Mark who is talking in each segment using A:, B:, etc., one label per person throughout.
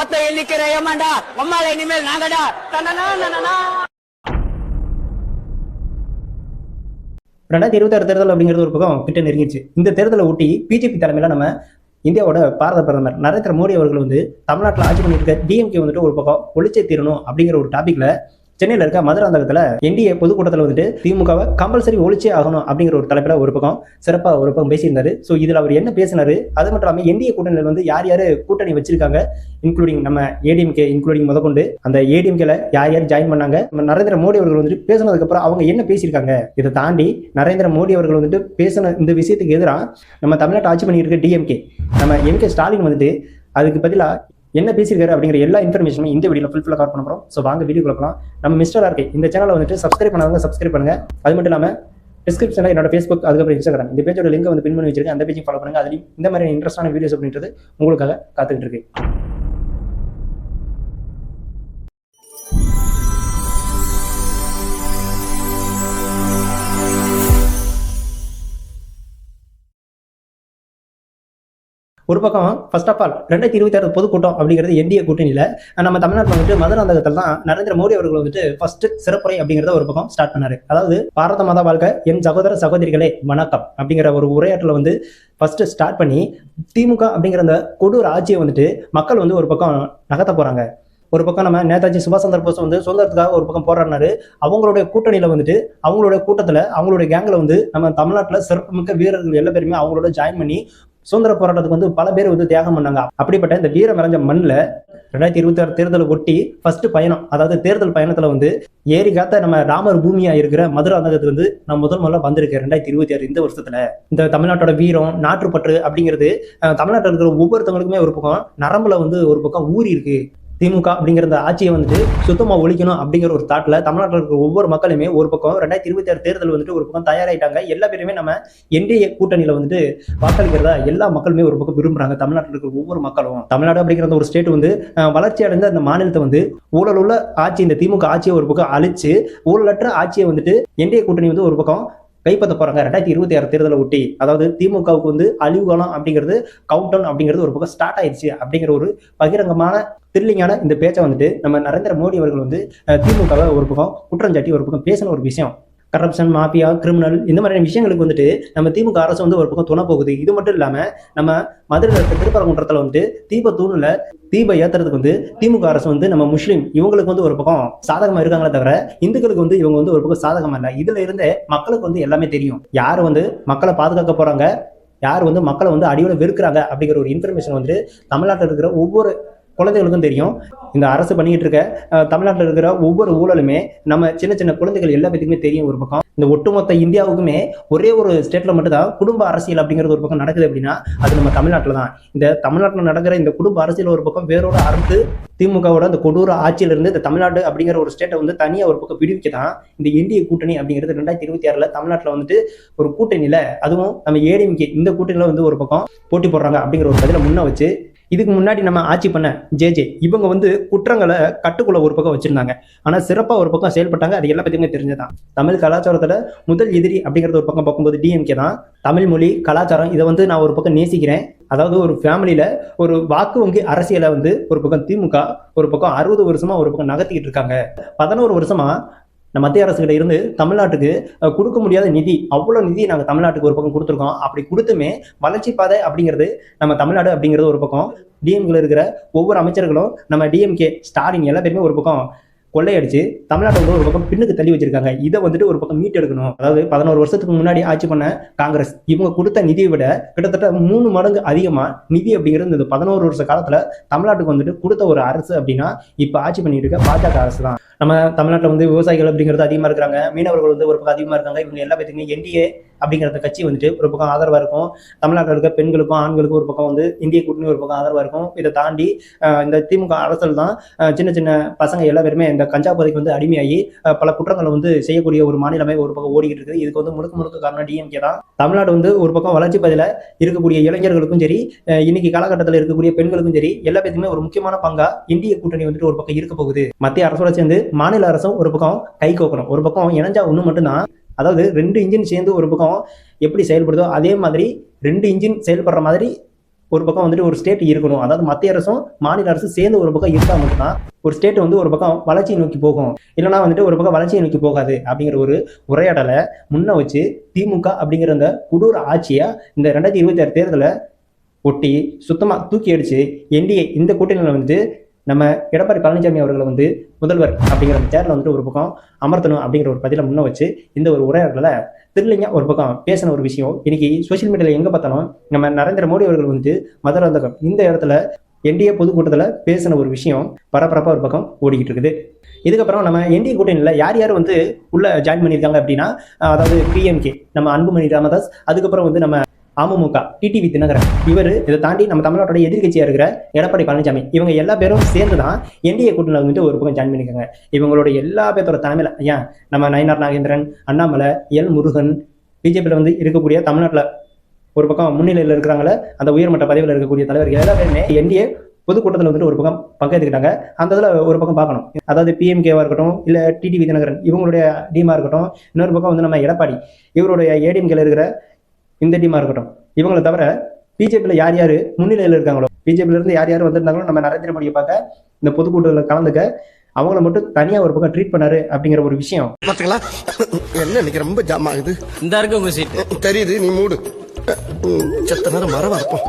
A: ஒத்த எண்ணிக்கிற ஏமாண்டா உம்மால இனிமேல் நாங்கடா.
B: ரெண்டாயிரத்தி இருபத்தாறு தேர்தல் அப்படிங்கிறது ஒரு பக்கம் கிட்ட நெருங்கிடுச்சு. இந்த தேர்தலை ஒட்டி பிஜேபி தலைமையில நம்ம இந்தியாவோட பாரத பிரதமர் நரேந்திர மோடி அவர்கள் வந்து தமிழ்நாட்டில் ஆட்சி பண்ணியிருக்க டிஎம்கே வந்துட்டு ஒரு பக்கம் ஒழிச்சே தீரணும் அப்படிங்கிற ஒரு டாபிக்ல சென்னையில் இருக்க மதுராந்தகத்தில் என்டிஏ பொதுக்கூட்டத்தில் வந்துட்டு திமுகவை கம்பல்சரி ஒழிச்சே ஆகணும் அப்படிங்கிற ஒரு தலைப்பில் ஒரு பக்கம் சிறப்பாக ஒரு பக்கம் பேசியிருந்தாரு. ஸோ இதில் அவர் என்ன பேசினாரு? அது மட்டும் இல்லாமல் என்டிஏ கூட்டணியில் வந்து யார் யார் கூட்டணி வச்சிருக்காங்க? இன்க்ளூடிங் நம்ம ஏடிஎம்கே இன்க்ளூடிங் முதற்கொண்டு அந்த ஏடிஎம்கேல யார் யார் ஜாயின் பண்ணாங்க? நம்ம நரேந்திர மோடி அவர்கள் வந்துட்டு பேசினதுக்கப்புறம் அவங்க என்ன பேசியிருக்காங்க? இதை தாண்டி நரேந்திர மோடி அவர்கள் வந்துட்டு பேசின இந்த விஷயத்துக்கு எதிராக நம்ம தமிழ்நாட்டை ஆட்சி பண்ணியிருக்க டிஎம்கே நம்ம எம்கே ஸ்டாலின் வந்துட்டு அதுக்கு பதிலாக என்ன பேசியிருக்காரு அப்படிங்கிற எல்லா இன்ஃபர்மேஷனும் இந்த வீடியோவில் ஃபுல்ஃபில்லாக கவர் பண்ண போகிறோம் ஸோ வாங்க வீடியோ கொடுக்கலாம் நம்ம மிஸ்டர் ஆர்கே இந்த சேனலை வந்துட்டு சப்ஸ்கிரைப் பண்ணாங்க சப்ஸ்கிரைப் பண்ணுங்க. அது மட்டும் இல்லாமல் டிஸ்கிரிப்ஷனில் என்னோட ஃபேஸ்புக் அதுக்கப்புறம் இன்ஸ்டாகிராம் இந்த பேஜோட லிங்க் வந்து பின் பண்ணி வச்சிருக்கேன். அந்த பேஜையும் ஃபாலோ பண்ணுங்க. அதுலேயும் இந்த மாதிரி இன்ட்ரெஸ்டான வீடியோஸ் அப்படின்றது உங்களுக்காக காத்துக்கிட்டு இருக்கு. ஒரு பக்கம் ஃபர்ஸ்ட் ஆஃப் ஆல் ரெண்டாயிரத்தி இருபத்தி ஆறு பொதுக்கூட்டம் அப்படிங்கிறது என்டிஏ கூட்டணியில் நம்ம தமிழ்நாட்டில் வந்துட்டு மதுராந்தகத்தில் தான் நரேந்திர மோடி அவர்கள் வந்துட்டு ஃபர்ஸ்ட் சிறப்புரை அப்படிங்கிறத ஒரு பக்கம் ஸ்டார்ட் பண்ணாரு. அதாவது பாரத மாதா வாழ்க்கை என் சகோதர சகோதரிகளே வணக்கம் அப்படிங்கிற ஒரு உரையாற்றில் வந்து ஃபர்ஸ்ட் ஸ்டார்ட் பண்ணி திமுக அப்படிங்கிற அந்த கொடூர ஆட்சியை வந்துட்டு மக்கள் வந்து ஒரு பக்கம் நகர்த்த போகிறாங்க ஒரு பக்கம் நம்ம நேதாஜி சுபாஷ் சந்திர போஸ் வந்து சுதந்திரத்துக்காக ஒரு பக்கம் போராடினாரு. அவங்களுடைய கூட்டணியில் வந்துட்டு அவங்களுடைய கூட்டத்தில் அவங்களுடைய கேங்கில் வந்து நம்ம தமிழ்நாட்டில் சிறப்புமிக்க வீரர்கள் எல்லா பேருமே அவங்களோட ஜாயின் பண்ணி சுதந்திர போராட்டத்துக்கு வந்து பல பேர் வந்து தியாகம் பண்ணாங்க. அப்படிப்பட்ட இந்த வீரம் நிறைஞ்ச மண்ணில் ரெண்டாயிரத்தி இருபத்தி ஆறு தேர்தலை ஒட்டி ஃபர்ஸ்ட் பயணம் அதாவது தேர்தல் பயணத்துல வந்து ஏரி காத்த நம்ம ராமர் பூமியா இருக்கிற மதுராந்தகத்துக்கு வந்து நான் முதல் முதல்ல வந்திருக்கேன் ரெண்டாயிரத்தி இருபத்தி ஆறு இந்த வருஷத்துல. இந்த தமிழ்நாட்டோட வீரம் நாற்றுப்பற்று அப்படிங்கிறது தமிழ்நாட்டில் இருக்கிற ஒவ்வொருத்தவங்களுக்குமே ஒரு பக்கம் நரம்புல வந்து ஒரு பக்கம் ஊறி இருக்கு. திமுக அப்படிங்கிற அந்த ஆட்சியை வந்துட்டு சுத்தமாக ஒழிக்கணும் அப்படிங்கிற ஒரு தாட்டில் தமிழ்நாட்டில் இருக்கிற ஒவ்வொரு மக்களுமே ஒரு பக்கம் ரெண்டாயிரத்தி இருபத்தி ஆறு தேர்தல் வந்துட்டு ஒரு பக்கம் தயாராகிட்டாங்க எல்லா பேருமே நம்ம என்டிஏ கூட்டணியில் வந்துட்டு வாக்களிக்கிறதா எல்லா மக்களுமே ஒரு பக்கம் விரும்புகிறாங்க தமிழ்நாட்டில் இருக்கிற ஒவ்வொரு மக்களும். தமிழ்நாடு அப்படிங்கிற அந்த ஒரு ஸ்டேட் வந்து வளர்ச்சி அடைந்த அந்த மாநிலத்தை வந்து ஊழல் உள்ள ஆட்சி இந்த திமுக ஆட்சியை ஒரு பக்கம் அழிச்சு ஊழலற்ற ஆட்சியை வந்துட்டு என்டிஏ கூட்டணி வந்து ஒரு பக்கம் கைப்பற்ற போறாங்க. ரெண்டாயிரத்தி இருபத்தி ஆறு தேர்தலை ஒட்டி அதாவது திமுகவுக்கு வந்து அழிவு காலம் அப்படிங்கிறது கவுண்ட் டவுன் அப்படிங்கிறது ஒரு பக்கம் ஸ்டார்ட் ஆயிடுச்சு அப்படிங்கிற ஒரு பகிரங்கமான த்ரில்லிங்கான இந்த பேச்சை வந்துட்டு நம்ம நரேந்திர மோடி அவர்கள் வந்து அஹ், திமுகவை ஒரு பக்கம் குற்றஞ்சாட்டி ஒரு பக்கம் பேசின ஒரு விஷயம். கரப்ஷன் மாஃபியா கிரிமினல் இந்த மாதிரியான விஷயங்களுக்கு வந்துட்டு நம்ம திமுக அரசு வந்து ஒரு பக்கம் துணை போகுது. இது மட்டும் இல்லாமல் நம்ம மதுரையில் இருக்க திருப்பரங்குன்றத்தில் வந்துட்டு தீப தூணில் தீப ஏத்துறதுக்கு வந்து திமுக அரசு வந்து நம்ம முஸ்லீம் இவங்களுக்கு வந்து ஒரு பக்கம் சாதகமா இருக்காங்களே தவிர இந்துக்களுக்கு வந்து இவங்க வந்து ஒரு பக்கம் சாதகமா இல்லை. இதுல இருந்தே மக்களுக்கு வந்து எல்லாமே தெரியும். யார் வந்து மக்களை பாதுகாக்க போறாங்க? யார் வந்து மக்களை வந்து அடியோட வெறுக்கிறாங்க? அப்படிங்கிற ஒரு இன்ஃபர்மேஷன் வந்து தமிழ்நாட்டில் இருக்கிற ஒவ்வொரு குழந்தைகளுக்கும் தெரியும். இந்த அரசு பண்ணிக்கிட்டு இருக்க தமிழ்நாட்டில் இருக்கிற ஒவ்வொரு ஊழலுமே நம்ம சின்ன சின்ன குழந்தைகள் எல்லா பேத்துக்குமே தெரியும் ஒரு பக்கம். இந்த ஒட்டுமொத்த இந்தியாவுக்குமே ஒரே ஒரு ஸ்டேட்டில் மட்டும்தான் குடும்ப அரசியல் அப்படிங்கிறது ஒரு பக்கம் நடக்குது அப்படின்னா அது நம்ம தமிழ்நாட்டில் தான். இந்த தமிழ்நாட்டில் நடக்கிற இந்த குடும்ப அரசியல் ஒரு பக்கம் வேரோட அறுத்து திமுகவோட அந்த கொடூர ஆட்சியிலிருந்து இந்த தமிழ்நாடு அப்படிங்கிற ஒரு ஸ்டேட்டை வந்து தனியாக ஒரு பக்கம் விடுவிக்க தான் இந்த இந்திய கூட்டணி அப்படிங்கிறது ரெண்டாயிரத்தி இருபத்தி ஆறில் தமிழ்நாட்டில் வந்துட்டு ஒரு கூட்டணியில் அதுவும் நம்ம ஏடிஎம்கே இந்த கூட்டணியில் வந்து ஒரு பக்கம் போட்டி போடுறாங்க அப்படிங்கிற ஒரு பதில முன்ன வச்சு இதுக்கு முன்னாடி நம்ம ஆட்சி பண்ண ஜேஜே இவங்க வந்து குற்றங்களை கட்டுக்குள்ள ஒரு பக்கம் வச்சிருந்தாங்க. ஆனால் சிறப்பாக ஒரு பக்கம் செயல்பட்டாங்க. அது எல்லா பற்றியுமே தெரிஞ்சதான் தமிழ் கலாச்சாரத்தில் முதல் எதிரி அப்படிங்கிறது ஒரு பக்கம் பார்க்கும்போது டிஎம்கே தான். தமிழ் மொழி கலாச்சாரம் இதை வந்து நான் ஒரு பக்கம் நேசிக்கிறேன். அதாவது ஒரு ஃபேமிலியில் ஒரு வாக்கு வங்கி அரசியலை வந்து ஒரு பக்கம் திமுக ஒரு பக்கம் அறுபது வருஷமா ஒரு பக்கம் நகர்த்திக்கிட்டு இருக்காங்க. பதினோரு வருஷமா மத்திய அரசுகிட்ட இருந்து தமிழ்நாட்டுக்கு கொடுக்க முடியாத நிதி அவ்வளோ நிதி நாங்கள் தமிழ்நாட்டுக்கு ஒரு பக்கம் கொடுத்துருக்கோம். அப்படி கொடுத்துமே வளர்ச்சி பாதை அப்படிங்கிறது நம்ம தமிழ்நாடு அப்படிங்கிறது ஒரு பக்கம். டிஎம்கேல இருக்கிற ஒவ்வொரு அமைச்சர்களும் நம்ம டிஎம்கே ஸ்டாலின் எல்லா பேருமே ஒரு பக்கம். கொள்ளையடிச்சு தமிழ்நாட்டை வந்து ஒரு பக்கம் பின்னுக்கு தள்ளி வச்சிருக்காங்க. இதை வந்துட்டு ஒரு பக்கம் மீட் எடுக்கணும். அதாவது பதினோரு வருஷத்துக்கு முன்னாடி ஆட்சி பண்ண காங்கிரஸ் இவங்க கொடுத்த நிதியை விட கிட்டத்தட்ட மூணு மடங்கு அதிகமா நிதி அப்படிங்கிறது இந்த பதினோரு வருஷ காலத்துல தமிழ்நாட்டுக்கு வந்துட்டு கொடுத்த ஒரு அரசு அப்படின்னா இப்ப ஆட்சி பண்ணிட்டு இருக்க பாஜக அரசு தான் நம்ம தமிழ்நாட்டில் வந்து விவசாயிகள் அப்படிங்கிறது அதிகமாக இருக்கிறாங்க. மீனவர்கள் வந்து ஒரு பக்கம் அதிகமாக இருக்காங்க. இவங்க எல்லா பேத்துக்குமே என்டிஏ அப்படிங்கிற கட்சி வந்துட்டு ஒரு பக்கம் ஆதரவாக இருக்கும். தமிழ்நாட்டில் இருக்க பெண்களுக்கும் ஆண்களுக்கும் ஒரு பக்கம் வந்து இந்திய கூட்டணி ஒரு பக்கம் ஆதரவாக இருக்கும். இதை தாண்டி இந்த திமுக அரசல் தான் சின்ன சின்ன பசங்க எல்லா பேருமே இந்த கஞ்சா போதைக்கு வந்து அடிமையாகி பல குற்றங்களை வந்து செய்யக்கூடிய ஒரு மாநிலமே ஒரு பக்கம் ஓடிக்கிட்டு இருக்குது. இதுக்கு வந்து முழுக்க முழுக்க காரணம் டிஎம்கே தான். தமிழ்நாடு வந்து ஒரு பக்கம் வளர்ச்சி பதில இருக்கக்கூடிய இளைஞர்களுக்கும் சரி இன்னைக்கு காலகட்டத்தில் இருக்கக்கூடிய பெண்களுக்கும் சரி எல்லா பேத்துக்குமே ஒரு முக்கியமான பங்கா இந்திய கூட்டணி வந்துட்டு ஒரு பக்கம் இருக்க போகுது. மத்திய அரசோட சேர்ந்து மாநில அரசும் ஒரு பக்கம் கை கோக்கணும். ஒரு பக்கம் இணைஞ்சா ஒன்று மட்டும்தான் அதாவது ரெண்டு இன்ஜின் சேர்ந்து ஒரு பக்கம் எப்படி செயல்படுதோ அதே மாதிரி ரெண்டு இன்ஜின் செயல்படுற மாதிரி ஒரு பக்கம் வந்துட்டு ஒரு ஸ்டேட் இருக்கணும். அதாவது மத்திய அரசும் மாநில அரசும் சேர்ந்து ஒரு பக்கம் இருந்தால் மட்டும்தான் ஒரு ஸ்டேட் வந்து ஒரு பக்கம் வளர்ச்சியை நோக்கி போகும். இல்லைனா வந்துட்டு ஒரு பக்கம் வளர்ச்சியை நோக்கி போகாது அப்படிங்கிற ஒரு உரையாடலை முன்ன வச்சு திமுக அப்படிங்கிற அந்த கொடூர ஆட்சியை இந்த ரெண்டாயிரத்தி இருபத்தி ஆறு தேர்தலை ஒட்டி சுத்தமாக தூக்கி அடித்து என்டிஏ இந்த கூட்டணியில் வந்து நம்ம எடப்பாடி பழனிசாமி அவர்களை வந்து முதல்வர் அப்படிங்கிற அந்த சேர்ல வந்துட்டு ஒரு பக்கம் அமர்த்தணும் அப்படிங்கிற ஒரு பதில முன்ன வச்சு இந்த ஒரு உரையாடலை திருலிங்க ஒரு பக்கம் பேசின ஒரு விஷயம். இன்னைக்கு சோஷியல் மீடியாவில் எங்கே பார்த்தாலும் நம்ம நரேந்திர மோடி அவர்கள் வந்து மதுராந்தகம் இந்த இடத்துல என்டிஏ பொதுக்கூட்டத்தில் பேசின ஒரு விஷயம் பரபரப்பாக ஒரு பக்கம் ஓடிக்கிட்டு இருக்குது. இதுக்கப்புறம் நம்ம என்டிஏ கூட்டணியில் யார் யார் வந்து உள்ளே ஜாயின் பண்ணியிருக்காங்க அப்படின்னா அதாவது பிஎம்கே நம்ம அன்புமணி ராமதாஸ் அதுக்கப்புறம் வந்து நம்ம அமமுக டிடிவி தினகரன். இவர் இதை தாண்டி நம்ம தமிழ்நாட்டோட எதிர்க்கட்சியாக இருக்கிற எடப்பாடி பழனிசாமி இவங்க எல்லா பேரும் சேர்ந்து தான் என்டிஏ கூட்டணியில் வந்துட்டு ஒரு பக்கம் ஜாயின் பண்ணிக்கோங்க இவங்களோட எல்லா பேர்த்தோட தலைமையில் ஏன் நம்ம நயனார் நாகேந்திரன் அண்ணாமலை எல் முருகன் பிஜேபியில் வந்து இருக்கக்கூடிய தமிழ்நாட்டில் ஒரு பக்கம் முன்னிலையில் இருக்கிறாங்களே அந்த உயர்மட்ட பதவியில் இருக்கக்கூடிய தலைவர்கள் எல்லா பேருமே என்டிஏ பொதுக்கூட்டத்தில் வந்துட்டு ஒரு பக்கம் பங்கேற்றுக்கிட்டாங்க அந்த இதில் ஒரு பக்கம் பார்க்கணும். அதாவது பிஎம்கேவாக இருக்கட்டும் இல்லை டிடிவி தினகரன் இவங்களுடைய டீமாக இருக்கட்டும் இன்னொரு பக்கம் வந்து நம்ம எடப்பாடி இவருடைய ஏடிஎம்கேல இருக்கிற இந்த டீமாக இருக்கட்டும். இவங்களை தவிர பிஜேபியில் யார் யார் முன்னிலையில் இருக்காங்களோ பிஜேபியில இருந்து யார் யார் வந்திருந்தாங்களோ நம்ம நரேந்திர மோடியை பார்க்க இந்த பொதுக்கூட்டத்தில் கலந்துக்க அவங்கள மட்டும் தனியாக ஒரு பக்கம் ட்ரீட் பண்ணாரு அப்படிங்கிற ஒரு விஷயம்.
C: பாத்தீங்களா என்ன இன்னைக்கு ரொம்ப ஜாம் ஆகுது?
A: இந்த இருக்கு உங்க சீட்
C: தெரியுது நீ மூடு. செத்த நேரம் மரவா இருப்போம்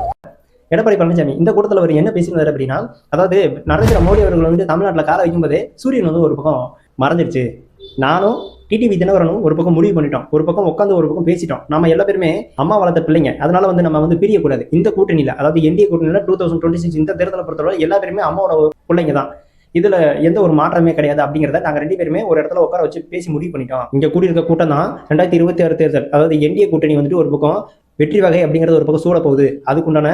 B: எடப்பாடி பழனிசாமி இந்த கூட்டத்தில் அவர் என்ன பேசியிருந்தாரு அப்படின்னா அதாவது நரேந்திர மோடி அவர்கள் வந்து தமிழ்நாட்டில் கால வைக்கும்போதே சூரியன் வந்து ஒரு பக்கம் மறைஞ்சிருச்சு. நானும் டிடிவி தினகரனும் ஒரு பக்கம் முடிவு பண்ணிட்டோம். ஒரு பக்கம் உட்காந்து ஒரு பக்கம் பேசிட்டோம். நம்ம எல்லா பேருமே அம்மா வளர்த்த பிள்ளைங்க. அதனால வந்து நம்ம வந்து பிரியக்கூடாது. இந்த கூட்டணியில் அதாவது என்டிஏ கூட்டணியில் டூ தௌசண்ட் டுவெண்ட்டி சிக்ஸ் இந்த தேர்தலை பொறுத்தவரை எல்லா பேருமே அம்மாவோட பிள்ளைங்க தான். இதுல எந்த ஒரு மாற்றமே கிடையாது அப்படிங்கிறத நாங்க ரெண்டு பேருமே ஒரு இடத்துல உட்கார வச்சு பேசி முடிவு பண்ணிட்டோம். இங்க கூடியிருக்க கூட்டம் தான் ரெண்டாயிரத்தி இருபத்தி ஆறு தேர்தல். அதாவது என்டிஏ கூட்டணி வந்துட்டு ஒரு பக்கம் வெற்றி வகை அப்படிங்கிறது ஒரு பக்கம் சூட போகுது அதுக்குண்டான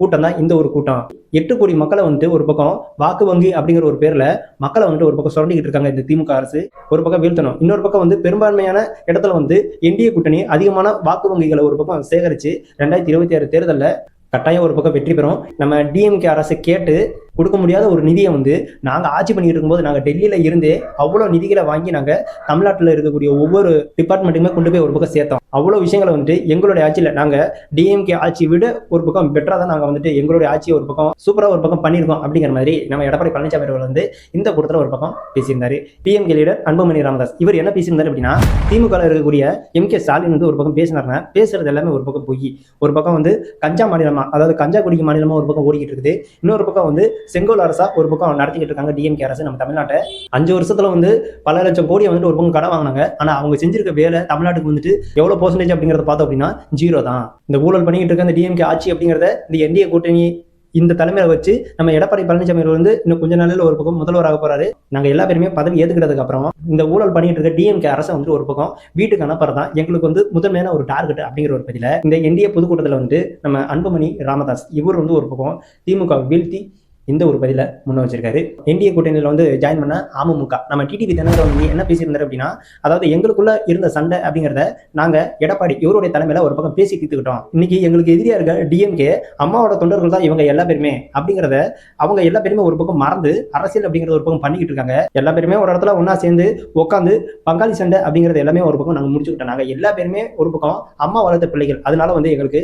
B: கூட்டம் தான் இந்த ஒரு கூட்டம். எட்டு கோடி மக்களை வந்துட்டு ஒரு பக்கம் வாக்கு வங்கி அப்படிங்கிற ஒரு பேர்ல மக்களை வந்துட்டு ஒரு பக்கம் சுரண்டிக்கிட்டு இருக்காங்க இந்த திமுக அரசு. ஒரு பக்கம் வீழ்த்தணும். இன்னொரு பக்கம் வந்து பெரும்பான்மையான இடத்துல வந்து என்டிஏ கூட்டணி அதிகமான வாக்கு வங்கிகளை ஒரு பக்கம் சேகரிச்சு ரெண்டாயிரத்தி இருபத்தி ஆறு தேர்தலில் கட்டாயம் ஒரு பக்கம் வெற்றி பெறும். நம்ம டிஎம்கே அரசு கேட்டு கொடுக்க முடியாத ஒரு நிதியை வந்து நாங்கள் ஆட்சி பண்ணிட்டு இருக்கும்போது நாங்கள் டெல்லியில் இருந்தே அவ்வளோ நிதிகளை வாங்கி நாங்கள் தமிழ்நாட்டில் இருக்கக்கூடிய ஒவ்வொரு டிபார்ட்மெண்ட்டுமே கொண்டு போய் ஒரு பக்கம் சேர்த்தோம். அவ்வளோ விஷயங்களை வந்துட்டு எங்களுடைய ஆட்சியில் நாங்கள் டிஎம்கே ஆட்சி விட ஒரு பக்கம் பெட்டராக தான் நாங்கள் வந்துட்டு எங்களுடைய ஆட்சியை ஒரு பக்கம் சூப்பராக ஒரு பக்கம் பண்ணியிருக்கோம் அப்படிங்கிற மாதிரி நம்ம எடப்பாடி பழனிசாமி அவர்கள் வந்து இந்த கூட்டத்தில் ஒரு பக்கம் பேசியிருந்தார். டிஎம்கே லீடர் அன்புமணி ராமதாஸ் இவர் என்ன பேசியிருந்தார் அப்படின்னா திமுக இருக்கக்கூடிய எம் கே ஸ்டாலின் வந்து ஒரு பக்கம் பேசினாருன்னா பேசுறது எல்லாமே ஒரு பக்கம் போய். ஒரு பக்கம் வந்து கஞ்சா மாநிலமாக அதாவது கஞ்சா குடிக்க மாநிலமாக ஒரு பக்கம் ஓடிக்கிட்டு இருக்குது. இன்னொரு பக்கம் வந்து செங்கோல் அரசா ஒரு பக்கம் நடத்திக்கிட்டு இருக்காங்க டிஎம்கே அரசு நம்ம தமிழ்நாட்டை. அஞ்சு வருஷத்துல வந்து பல லட்சம் கோடியை வந்துட்டு ஒரு பக்கம் கடை வாங்கினாங்க. ஆனா அவங்க செஞ்சிருக்க வேலை தமிழ்நாட்டுக்கு வந்துட்டு எவ்வளவு பர்சன்டேஜ் அப்படிங்கறத பார்த்தோம் அப்படின்னா ஜீரோ தான். இந்த ஊழல் பண்ணிக்கிட்டு இருக்க இந்த டிஎம்கே ஆட்சி அப்படிங்கறத இந்த என்டிஏ கூட்டணி இந்த தலைமையில வச்சு நம்ம எடப்பாடி பழனிசாமி வந்து இன்னும் கொஞ்ச நாளில் ஒரு பக்கம் முதல்வராக போறாரு. நாங்க எல்லா பேருமே பதவி ஏத்துக்கிறதுக்கு அப்புறம் இந்த ஊழல் பண்ணிட்டு இருக்க டிஎம்கே அரசை வந்து ஒரு பக்கம் வீட்டுக்கு அனுப்புறதான் எங்களுக்கு வந்து முதன்மையான ஒரு டார்கெட் அப்படிங்கிற ஒரு பதில. இந்த என்டிஏ பொதுக்கூட்டத்தில் வந்து நம்ம அன்புமணி ராமதாஸ் இவர் வந்து ஒரு பக்கம் திமுக வீழ்த்தி இந்த ஒரு பதில முன்ன வச்சிருக்காரு. என்டிஏ கூட்டணியில் வந்து ஜாயின் பண்ண அமமுக. நம்ம டிடிவி தினகரன் வந்து என்ன பேசியிருந்தார் அப்படின்னா அதாவது எங்களுக்குள்ள இருந்த சண்டை அப்படிங்கிறத நாங்க எடப்பாடி இவருடைய தலைமையில ஒரு பக்கம் பேசி தீர்த்துக்கிட்டோம். இன்னைக்கு எங்களுக்கு எதிரியா இருக்க டிஎம்கே அம்மாவோட தொண்டர்கள் தான் இவங்க எல்லா பேருமே அப்படிங்கிறத அவங்க எல்லா பேருமே ஒரு பக்கம் மறந்து அரசியல் அப்படிங்கிறத ஒரு பக்கம் பண்ணிக்கிட்டு இருக்காங்க. எல்லா பேருமே ஒரு இடத்துல ஒன்னா சேர்ந்து உட்காந்து பங்காளி சண்டை அப்படிங்கிறது எல்லாமே ஒரு பக்கம் நாங்க முடிச்சுக்கிட்டோம். நாங்க எல்லா பேருமே ஒரு பக்கம் அம்மா வளர்த்த பிள்ளைகள். அதனால வந்து எங்களுக்கு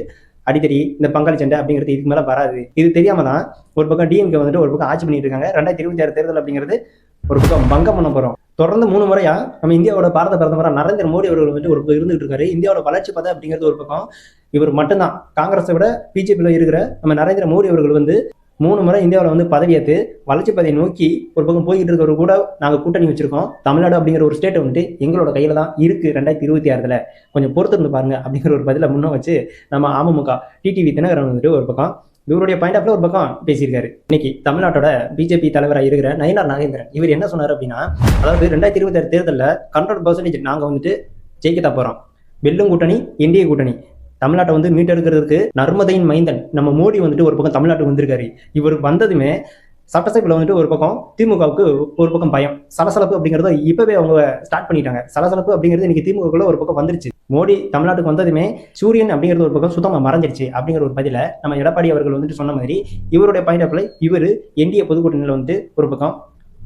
B: அடிக்கடி இந்த பங்காளி சண்டை அப்படிங்கிறது இதுக்கு மேல வராது. இது தெரியாம தான் ஒரு பக்கம் டிஎம்கே வந்துட்டு ஒரு பக்கம் ஆட்சி பண்ணிட்டு இருக்காங்க. ரெண்டாயிரத்தி இருபத்தி ஆறு தேர்தல் அப்படிங்கிறது ஒரு பக்கம் பங்கம் பண்ண போறோம். தொடர்ந்து மூணு முறையா நம்ம இந்தியாவோட பாரத பிரதமரா நரேந்திர மோடி அவர்கள் வந்துட்டு ஒரு பக்கம் இருந்துகிட்டு இருக்காரு. இந்தியாவோட வளர்ச்சி பாதை அப்படிங்கிறது ஒரு பக்கம் இவர் மட்டும்தான். காங்கிரஸை விட பிஜேபியில் இருக்கிற நம்ம நரேந்திர மோடி அவர்கள் வந்து மூணு முறை இந்தியாவில் வந்து பதவியேற்று வளர்ச்சி பாதையை நோக்கி ஒரு பக்கம் போய்கிட்டு இருக்கிற கூட நாங்கள் கூட்டணி வச்சிருக்கோம். தமிழ்நாடு அப்படிங்கிற ஒரு ஸ்டேட் வந்துட்டு எங்களோட கையில் தான் இருக்குது ரெண்டாயிரத்தி இருபத்தி ஆறுல. கொஞ்சம் பொறுத்திருந்து பாருங்க அப்படிங்கிற ஒரு பதிலை முன்னே வச்சு நம்ம அமமுக டிடிவி தினகரன் வந்துட்டு ஒரு பக்கம் இவருடைய பாயிண்ட் ஆஃப்ல ஒரு பக்கம் பேசியிருக்காரு. இன்னைக்கு தமிழ்நாட்டோட பிஜேபி தலைவராக இருக்கிற நயினார் நாகேந்திரன். இவர் என்ன சொன்னார் அப்படின்னா அதாவது ரெண்டாயிரத்தி இருபத்தி ஆறு தேர்தலில் ஹண்ட்ரட் பர்சன்டேஜ் நாங்கள் வந்துட்டு ஜெயிக்க தான் போகிறோம் வெல்லும் கூட்டணி இந்திய கூட்டணி. தமிழ்நாட்டை வந்து மீட்டெடுக்கிறதுக்கு நர்மதையின் மைந்தன். நம்ம மோடி வந்துட்டு ஒரு பக்கம் தமிழ்நாட்டுக்கு வந்திருக்காரு. இவர் வந்ததுமே சட்டசபையில் வந்துட்டு ஒரு பக்கம் திமுகவுக்கு ஒரு பக்கம் பயம். சலசலப்பு அப்படிங்கறத இப்பவே அவங்க ஸ்டார்ட் பண்ணிட்டாங்க. சலசலப்பு அப்படிங்கிறது இன்னைக்கு திமுகக்குள்ள ஒரு பக்கம் வந்துருச்சு. மோடி தமிழ்நாட்டுக்கு வந்ததுமே சூரியன் அப்படிங்கிறது ஒரு பக்கம் சுத்தமாக மறைஞ்சிருச்சு அப்படிங்கிற ஒரு பதில நம்ம எடப்பாடி அவர்கள் வந்துட்டு சொன்ன மாதிரி இவருடைய பாயிண்ட் இவர் என்டிஏ பொதுக்கூட்டணியில் வந்துட்டு ஒரு பக்கம்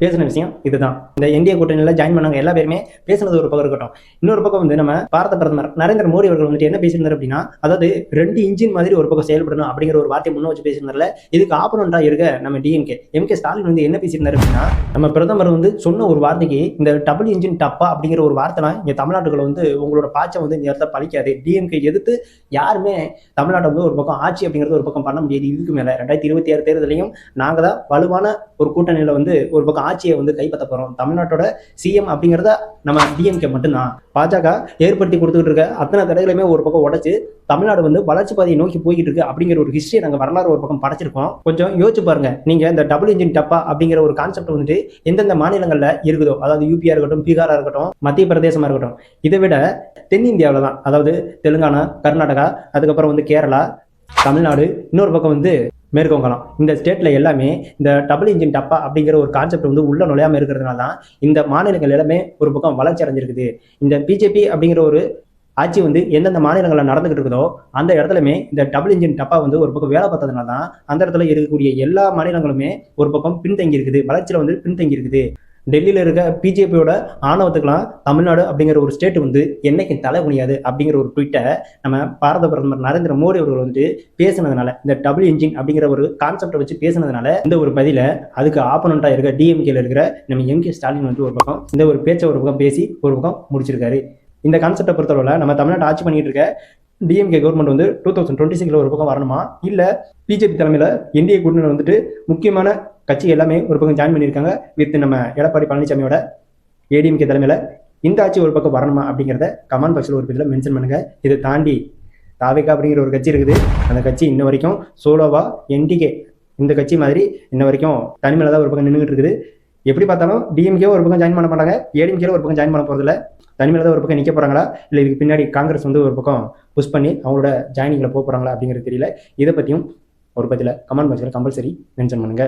B: பேசின விஷயம் இதுதான். இந்த இந்திய கூட்டணியில் ஜாயின் பண்ணவங்க எல்லா பேருமே பேசுனது ஒரு பக்கம் இருக்கட்டும். இன்னொரு பக்கம் வந்து நம்ம பாரத பிரதமர் நரேந்திர மோடி அவர்கள் வந்துட்டு என்ன பேசியிருந்தார் அப்படின்னா அதாவது ரெண்டு இன்ஜின் மாதிரி ஒரு பக்கம் செயல்படணும் அப்படிங்கிற ஒரு வார்த்தையை முன்ன வச்சு பேசியிருந்தார்ல இதுக்கு ஆப்பனண்டா இருக்க நம்ம டிஎம்கே எம்கே ஸ்டாலின் வந்து என்ன பேசியிருந்தார் அப்படின்னா நம்ம பிரதமர் வந்து சொன்ன ஒரு வார்த்தைக்கு இந்த டபுள் இன்ஜின் டப்பா அப்படிங்கிற ஒரு வார்த்தைலாம் இங்கே தமிழ்நாட்டுக்குள்ள வந்து உங்களோட பாச்சம் வந்து இந்த இடத்த பழிக்காது. டிஎம்கே எதிர்த்து யாருமே தமிழ்நாட்டை வந்து ஒரு பக்கம் ஆட்சி அப்படிங்கிறது ஒரு பக்கம் பண்ண முடியாது. இதுக்கு மேலே ரெண்டாயிரத்தி இருபத்தி ஆறு தேர்தலையும் நாங்கள் தான் வலுவான ஒரு கூட்டணியில் வந்து ஒரு பக்கம் ஆட்சியை வந்து கைப்பற்ற போறோம். தமிழ்நாட்டோட சிஎம் அப்படிங்கிறத நம்ம டிஎம்கே மட்டும்தான். பாஜக ஏற்படுத்தி கொடுத்துக்கிட்டு இருக்க அத்தனை தடைகளையுமே ஒரு பக்கம் உடைச்சு தமிழ்நாடு வந்து வளர்ச்சி பாதையை நோக்கி போய்கிட்டு இருக்கு அப்படிங்கிற ஒரு ஹிஸ்டரி நாங்க வரலாறு ஒரு பக்கம் படைச்சிருக்கோம். கொஞ்சம் யோசிச்சு பாருங்க. நீங்க இந்த டபுள் இன்ஜின் டப்பா அப்படிங்கிற ஒரு கான்செப்ட் வந்துட்டு எந்தெந்த மாநிலங்கள்ல இருக்குதோ அதாவது யூபியா இருக்கட்டும் பீகாரா இருக்கட்டும் மத்திய பிரதேசமா இருக்கட்டும் இதை விட தென்னிந்தியாவில் தான். அதாவது தெலுங்கானா கர்நாடகா அதுக்கப்புறம் வந்து கேரளா தமிழ்நாடு இன்னொரு பக்கம் வந்து மேற்கு வங்காளம் இந்த ஸ்டேட்டில் எல்லாமே இந்த டபுள் இன்ஜின் டப்பா அப்படிங்கிற ஒரு கான்செப்ட் வந்து உள்ள நுழையாமல் இருக்கிறதுனால தான் இந்த மாநிலங்கள் எல்லாமே ஒரு பக்கம் வளர்ச்சி அடைஞ்சிருக்குது. இந்த பிஜேபி அப்படிங்கிற ஒரு ஆட்சி வந்து எந்தெந்த மாநிலங்களில் நடந்துகிட்டு இருக்குதோ அந்த இடத்துலையுமே இந்த டபுள் இன்ஜின் டப்பா வந்து ஒரு பக்கம் வேலை பார்த்ததுனால தான் அந்த இடத்துல இருக்கக்கூடிய எல்லா மாநிலங்களுமே ஒரு பக்கம் பின்தங்கி இருக்குது வளர்ச்சியில் வந்து பின்தங்கி இருக்குது டெல்லியில் இருக்க பிஜேபியோட ஆணவத்துக்கெல்லாம் தமிழ்நாடு அப்படிங்கிற ஒரு ஸ்டேட் வந்து என்னைக்கு தலை குனியாது அப்படிங்கிற ஒரு ட்விட்டை நம்ம பாரத பிரதமர் நரேந்திர மோடி அவர்கள் வந்துட்டு பேசுனதுனால இந்த டபுள் இன்ஜின் அப்படிங்கிற ஒரு கான்செப்டை வச்சு பேசுனதுனால இந்த ஒரு பதில அதுக்கு ஆப்போனண்டா இருக்க டிஎம்கேல இருக்கிற நம்ம எம்கே ஸ்டாலின் வந்து ஒரு பக்கம் இந்த ஒரு பேச்சை ஒரு பக்கம் பேசி ஒரு பக்கம் முடிச்சிருக்காரு. இந்த கான்செப்டை பொறுத்தளவில் நம்ம தமிழ்நாட்டை ஆட்சி பண்ணிட்டு இருக்க டிஎம்கே கவர்மெண்ட் வந்து டூ தௌசண்ட் டுவெண்ட்டி சிக்ஸில் ஒரு பக்கம் வரணுமா? இல்லை பிஜேபி தலைமையில் என்டிஏ கூட்டணி வந்துட்டு முக்கியமான கட்சி எல்லாமே ஒரு பக்கம் ஜாயின் பண்ணியிருக்காங்க. வித் நம்ம எடப்பாடி பழனிசாமியோட ஏடிஎம்கே தலைமையில் இந்த ஆட்சி ஒரு பக்கம் வரணுமா அப்படிங்கிறத கமெண்ட் பாக்ஸில் ஒரு இதில் மென்ஷன் பண்ணுங்க. இதை தாண்டி தாவேகா அப்படிங்கிற ஒரு கட்சி இருக்குது. அந்த கட்சி இன்ன வரைக்கும் சோலோவா என்டிகே இந்த கட்சி மாதிரி இன்ன வரைக்கும் தனிமையில் தான் ஒரு பக்கம் நின்றுட்டு இருக்குது. எப்படி பார்த்தாலும் டிஎம்கே ஒரு பக்கம் ஜாயின் பண்ண மாட்டாங்க. ஏடிஎம்கே ஒரு பக்கம் ஜாயின் பண்ண போகிறதில்ல தனிமையில் தான் ஒரு பக்கம் நிற்க போறாங்களா? இல்லை இதுக்கு பின்னாடி காங்கிரஸ் வந்து ஒரு பக்கம் புஷ் பண்ணி அவங்களோட ஜாயினிங்கில் போக போறாங்களா அப்படிங்கிறது தெரியல. இதை பற்றியும் ஒரு பத்தியில் கமெண்ட் பாக்ஸில் கம்பல்சரி மென்ஷன் பண்ணுங்க.